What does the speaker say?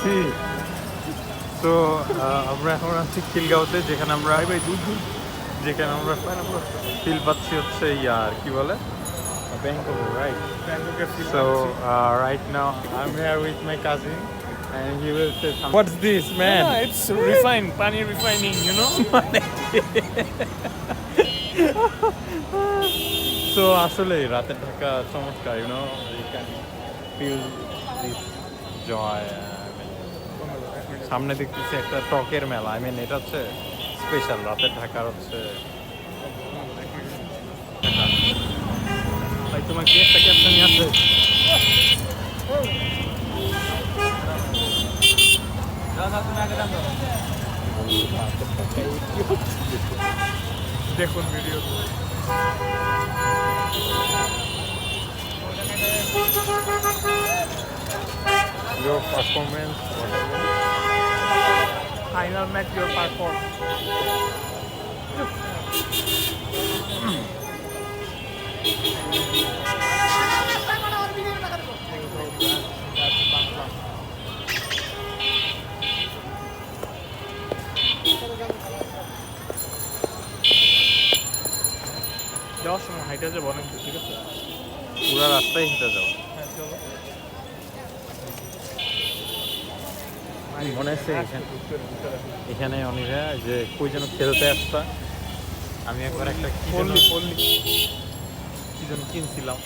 C তো আমরা এখন আছি খিলগাঁওতে যেখানে আমরা ভাই দূর দূর যেখানে আমরা ফিল পাচ্ছি হচ্ছে ইয়ার কি বলে ব্যাংকক রাইট ব্যাংককের feel So uh, right now I'm here with my cousin and he will say something. What's this man? Yeah, it's refined, পানি refining, you know? so আসলে রাতের ঢাকা চমৎকার you know you can feel this joy সামনে দেখতেছি একটা টকের মেলা। I mean এটা হচ্ছে স্পেশাল রাতের ঢাকার হচ্ছে। তোমার কি একটা দেখুন video your performance. Whatever final match your perform যাওয়ার সময় হাইটে যাব অনেক ঠিক আছে? পুরো রাস্তায় হেঁটে যাও হ্যাঁ চলো। মনে আছে এখানে অনিভা যে কই যেন খেলতে আসতা। আমি একবার একটা কি যেন কিনছিলাম।